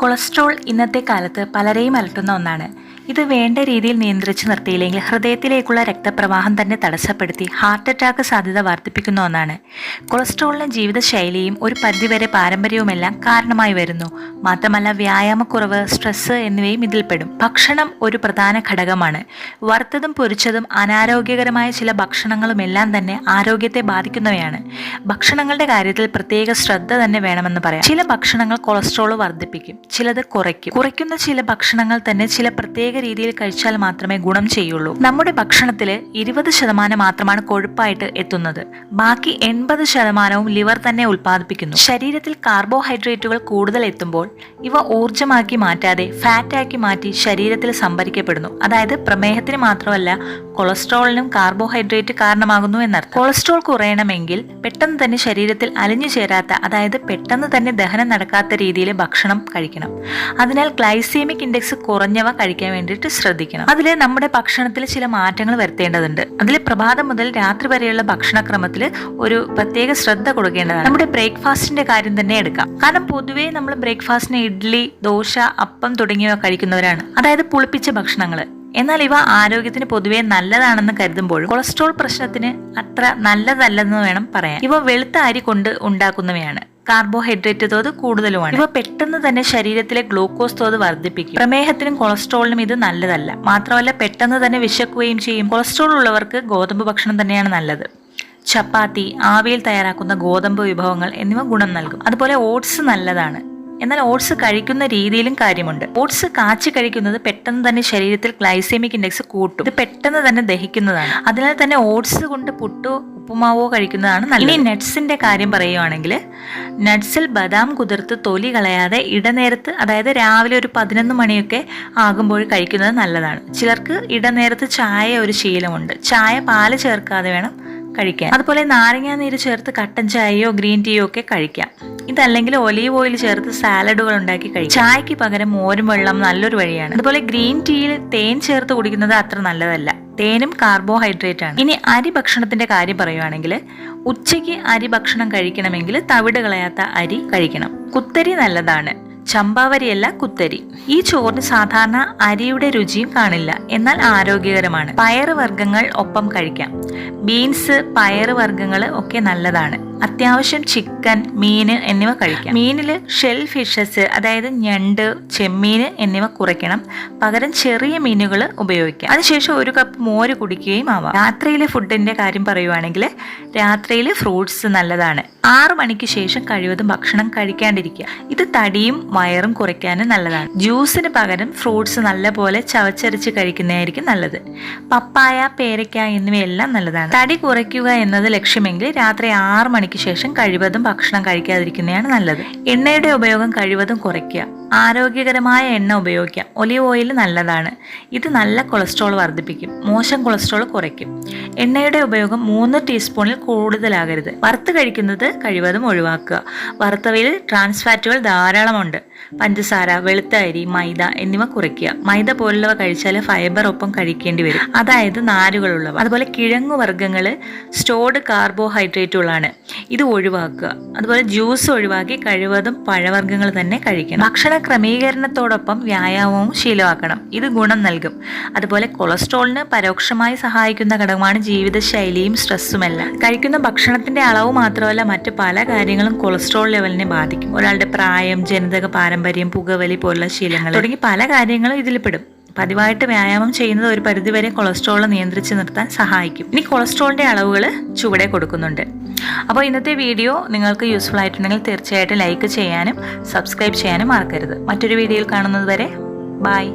Cholesterol ഇന്നത്തെ കാലത്ത് പലരെയും അലട്ടുന്ന ഒന്നാണ്. ഇത് വേണ്ട രീതിയിൽ നിയന്ത്രിച്ചു നിർത്തിയില്ലെങ്കിൽ ഹൃദയത്തിലേക്കുള്ള രക്തപ്രവാഹം തന്നെ തടസ്സപ്പെടുത്തി ഹാർട്ട് അറ്റാക്ക് സാധ്യത വർദ്ധിപ്പിക്കുന്ന ഒന്നാണ്. കൊളസ്ട്രോളിന് ജീവിതശൈലിയും ഒരു പരിധിവരെ പാരമ്പര്യവുമെല്ലാം കാരണമായി വരുന്നു. മാത്രമല്ല വ്യായാമക്കുറവ് സ്ട്രെസ് എന്നിവയും ഇതിൽപ്പെടും. ഭക്ഷണം ഒരു പ്രധാന ഘടകമാണ്. വറുത്തതും പൊരിച്ചതും അനാരോഗ്യകരമായ ചില ഭക്ഷണങ്ങളുമെല്ലാം തന്നെ ആരോഗ്യത്തെ ബാധിക്കുന്നവയാണ്. ഭക്ഷണങ്ങളുടെ കാര്യത്തിൽ പ്രത്യേക ശ്രദ്ധ തന്നെ വേണമെന്ന് പറയാം. ചില ഭക്ഷണങ്ങൾ കൊളസ്ട്രോൾ വർദ്ധിപ്പിക്കും. ചിലത് കുറയ്ക്കും. കുറയ്ക്കുന്ന ചില ഭക്ഷണങ്ങൾ തന്നെ ചില പ്രത്യേക രീതിയിൽ കഴിച്ചാൽ മാത്രമേ ഗുണം ചെയ്യുള്ളൂ. നമ്മുടെ ഭക്ഷണത്തിൽ ഇരുപത് ശതമാനം മാത്രമാണ് കൊഴുപ്പായിട്ട് എത്തുന്നത്. ബാക്കി എൺപത് ശതമാനവും ലിവർ തന്നെ ഉൽപ്പാദിപ്പിക്കുന്നു. ശരീരത്തിൽ കാർബോഹൈഡ്രേറ്റുകൾ കൂടുതൽ എത്തുമ്പോൾ ഇവ ഊർജമാക്കി മാറ്റാതെ ഫാറ്റാക്കി മാറ്റി ശരീരത്തിൽ സംഭരിക്കപ്പെടുന്നു. അതായത് പ്രമേഹത്തിന് മാത്രമല്ല കൊളസ്ട്രോളിനും കാർബോഹൈഡ്രേറ്റ് കാരണമാകുന്നു എന്നർത്ഥം. കൊളസ്ട്രോൾ കുറയണമെങ്കിൽ പെട്ടെന്ന് തന്നെ ശരീരത്തിൽ അലിഞ്ഞു ചേരാത്ത അതായത് പെട്ടെന്ന് തന്നെ ദഹനം നടക്കാത്ത രീതിയിൽ ഭക്ഷണം കഴിക്കണം. അതിനാൽ ഗ്ലൈസീമിക് ഇൻഡെക്സ് കുറഞ്ഞവ കഴിക്കാൻ വേണ്ടിയിട്ട് ശ്രദ്ധിക്കണം. അതിൽ നമ്മുടെ ഭക്ഷണത്തിൽ ചില മാറ്റങ്ങൾ വരുത്തേണ്ടതുണ്ട്. അതിൽ പ്രഭാതം മുതൽ രാത്രി വരെയുള്ള ഭക്ഷണക്രമത്തിൽ ഒരു പ്രത്യേക ശ്രദ്ധ കൊടുക്കേണ്ടതാണ്. നമ്മുടെ ബ്രേക്ക്ഫാസ്റ്റിന്റെ കാര്യം തന്നെ എടുക്കാം. കാരണം പൊതുവേ നമ്മൾ ബ്രേക്ക്ഫാസ്റ്റിന് ഇഡ്ഡലി ദോശ അപ്പം തുടങ്ങിയവ കഴിക്കുന്നവരാണ്. അതായത് പുളിപ്പിച്ച ഭക്ഷണങ്ങൾ എന്നാൽ ഇവ ആരോഗ്യത്തിന് പൊതുവെ നല്ലതാണെന്ന് കരുതുമ്പോഴും കൊളസ്ട്രോൾ പ്രശ്നത്തിന് അത്ര നല്ലതല്ലെന്ന് വേണം പറയാൻ. ഇവ വെളുത്ത അരി കൊണ്ട് ഉണ്ടാക്കുന്നവയാണ്. കാർബോഹൈഡ്രേറ്റ് തോത് കൂടുതലുമാണ്. ഇവ പെട്ടെന്ന് തന്നെ ശരീരത്തിലെ ഗ്ലൂക്കോസ് തോത് വർദ്ധിപ്പിക്കും. പ്രമേഹത്തിനും കൊളസ്ട്രോളിനും ഇത് നല്ലതല്ല. മാത്രമല്ല പെട്ടെന്ന് തന്നെ വിശക്കുകയും ചെയ്യും. കൊളസ്ട്രോൾ ഉള്ളവർക്ക് ഗോതമ്പ് ഭക്ഷണം തന്നെയാണ് നല്ലത്. ചപ്പാത്തി ആവിയിൽ തയ്യാറാക്കുന്ന ഗോതമ്പ് വിഭവങ്ങൾ എന്നിവ ഗുണം നൽകും. അതുപോലെ ഓട്സ് നല്ലതാണ്. എന്നാൽ ഓട്സ് കഴിക്കുന്ന രീതിയിലും കാര്യമുണ്ട്. ഓട്സ് കാച്ചി കഴിക്കുന്നത് പെട്ടെന്ന് തന്നെ ശരീരത്തിൽ ഗ്ലൈസെമിക് ഇൻഡെക്സ് കൂട്ടും. ഇത് പെട്ടെന്ന് തന്നെ ദഹിക്കുന്നതാണ്. അതിനാൽ തന്നെ ഓട്സ് കൊണ്ട് പുട്ടോ ഉപ്പുമാവോ കഴിക്കുന്നതാണ് നല്ലത്. ഇനി നട്ട്സിന്റെ കാര്യം പറയുവാണെങ്കിൽ നട്ട്സിൽ ബദാം കുതിർത്ത് തൊലി കളയാതെ ഇടനേരത്ത് അതായത് രാവിലെ ഒരു പതിനൊന്ന് മണിയൊക്കെ ആകുമ്പോൾ കഴിക്കുന്നത് നല്ലതാണ്. ചിലർക്ക് ഇടനേരത്ത് ചായ ഒരു ശീലമുണ്ട്. ചായ പാൽ ചേർക്കാതെ വേണം കഴിക്കാൻ. അതുപോലെ നാരങ്ങാ നീര് ചേർത്ത് കട്ടൻ ചായയോ ഗ്രീൻ ടീയോ ഒക്കെ കഴിക്കാം. ഇതല്ലെങ്കിൽ ഒലീവ് ഓയിൽ ചേർത്ത് സാലഡുകൾ ഉണ്ടാക്കി കഴിക്കും. ചായക്ക് പകരം മോരും വെള്ളം നല്ലൊരു വഴിയാണ്. അതുപോലെ ഗ്രീൻ ടീയിൽ തേൻ ചേർത്ത് കുടിക്കുന്നത് അത്ര നല്ലതല്ല. തേനും കാർബോഹൈഡ്രേറ്റ് ആണ് ഇനി അരി ഭക്ഷണത്തിന്റെ കാര്യം പറയുവാണെങ്കിൽ ഉച്ചയ്ക്ക് അരി ഭക്ഷണം കഴിക്കണമെങ്കിൽ തവിട് കളയാത്ത അരി കഴിക്കണം. കുത്തരി നല്ലതാണ്. ചമ്പാവരിയല്ല കുത്തരി. ഈ ചോറിന് സാധാരണ അരിയുടെ രുചിയും കാണില്ല. എന്നാൽ ആരോഗ്യകരമാണ്. പയറ് വർഗങ്ങൾ ഒപ്പം കഴിക്കാം. ബീൻസ് പയറ് വർഗങ്ങൾ ഒക്കെ നല്ലതാണ്. അത്യാവശ്യം ചിക്കൻ മീൻ എന്നിവ കഴിക്കാം. മീനിൽ ഷെൽ ഫിഷസ് അതായത് ഞണ്ട് ചെമ്മീൻ എന്നിവ കുറയ്ക്കണം. പകരം ചെറിയ മീനുകൾ ഉപയോഗിക്കാം. അതിനുശേഷം ഒരു കപ്പ് മോര് കുടിക്കുകയും ആവാം. രാത്രിയിലെ ഫുഡിന്റെ കാര്യം പറയുവാണെങ്കിൽ രാത്രിയിൽ ഫ്രൂട്ട്സ് നല്ലതാണ്. ആറു മണിക്ക് ശേഷം കഴിവതും ഭക്ഷണം കഴിക്കാണ്ടിരിക്കുക. ഇത് തടിയും വയറും കുറയ്ക്കാനും നല്ലതാണ്. ജ്യൂസിന് പകരം ഫ്രൂട്ട്സ് നല്ലപോലെ ചവച്ചരച്ച് കഴിക്കുന്നതായിരിക്കും നല്ലത്. പപ്പായ പേരയ്ക്ക എന്നിവയെല്ലാം നല്ലതാണ്. തടി കുറയ്ക്കുക എന്നത് ലക്ഷ്യമെങ്കിൽ രാത്രി ആറ് മണിക്ക് ശേഷം കഴിവതും ഭക്ഷണം കഴിക്കാതിരിക്കുന്നതാണ് നല്ലത്. എണ്ണയുടെ ഉപയോഗം കഴിവതും കുറയ്ക്കുക. ആരോഗ്യകരമായ എണ്ണ ഉപയോഗിക്കുക. ഒലിവ് ഓയിൽ നല്ലതാണ്. ഇത് നല്ല കൊളസ്ട്രോൾ വർദ്ധിപ്പിക്കും. മോശം കൊളസ്ട്രോൾ കുറയ്ക്കും. എണ്ണയുടെ ഉപയോഗം മൂന്ന് ടീസ്പൂണിൽ കൂടുതലാകരുത്. വറുത്ത് കഴിക്കുന്നത് കഴിവതും ഒഴിവാക്കുക. വറുത്തവയിൽ ട്രാൻസ് ഫാറ്റുകൾ ധാരാളമുണ്ട്. പഞ്ചസാര വെളുത്ത അരി മൈദ എന്നിവ കുറയ്ക്കുക. മൈദ പോലുള്ളവ കഴിച്ചാൽ ഫൈബർ ഒപ്പം കഴിക്കേണ്ടി വരും. അതായത് നാരുകളുള്ളവ. അതുപോലെ കിഴങ്ങു വർഗങ്ങൾ സ്റ്റോർഡ് കാർബോഹൈഡ്രേറ്റുകളാണ് ഇത് ഒഴിവാക്കുക. അതുപോലെ ജ്യൂസ് ഒഴിവാക്കി കഴിവതും പഴവർഗങ്ങൾ തന്നെ കഴിക്കണം. ഭക്ഷണ ക്രമീകരണത്തോടൊപ്പം വ്യായാമവും ശീലമാക്കണം. ഇത് ഗുണം നൽകും. അതുപോലെ കൊളസ്ട്രോളിന് പരോക്ഷമായി സഹായിക്കുന്ന ഘടകമാണ് ജീവിതശൈലിയും സ്ട്രെസ്സുമല്ല. കഴിക്കുന്ന ഭക്ഷണത്തിന്റെ അളവ് മാത്രമല്ല മറ്റു പല കാര്യങ്ങളും കൊളസ്ട്രോൾ ലെവലിനെ ബാധിക്കും. ഒരാളുടെ പ്രായം ജനിതക പാരമ്പര്യം പുകവലി പോലുള്ള ശീലങ്ങൾ തുടങ്ങി പല കാര്യങ്ങളും ഇതിൽ പെടും പതിവായിട്ട് വ്യായാമം ചെയ്യുന്നത് ഒരു പരിധിവരെ കൊളസ്ട്രോൾ നിയന്ത്രിച്ച് നിർത്താൻ സഹായിക്കും. ഇനി കൊളസ്ട്രോളിന്റെ അളവുകൾ ചുവടെ കൊടുക്കുന്നുണ്ട്. അപ്പോൾ ഇന്നത്തെ വീഡിയോ നിങ്ങൾക്ക് യൂസ്ഫുൾ ആയിട്ടുണ്ടെങ്കിൽ തീർച്ചയായിട്ടും ലൈക്ക് ചെയ്യാനും സബ്സ്ക്രൈബ് ചെയ്യാനും മറക്കരുത്. മറ്റൊരു വീഡിയോയിൽ കാണുന്നത് വരെ ബായ്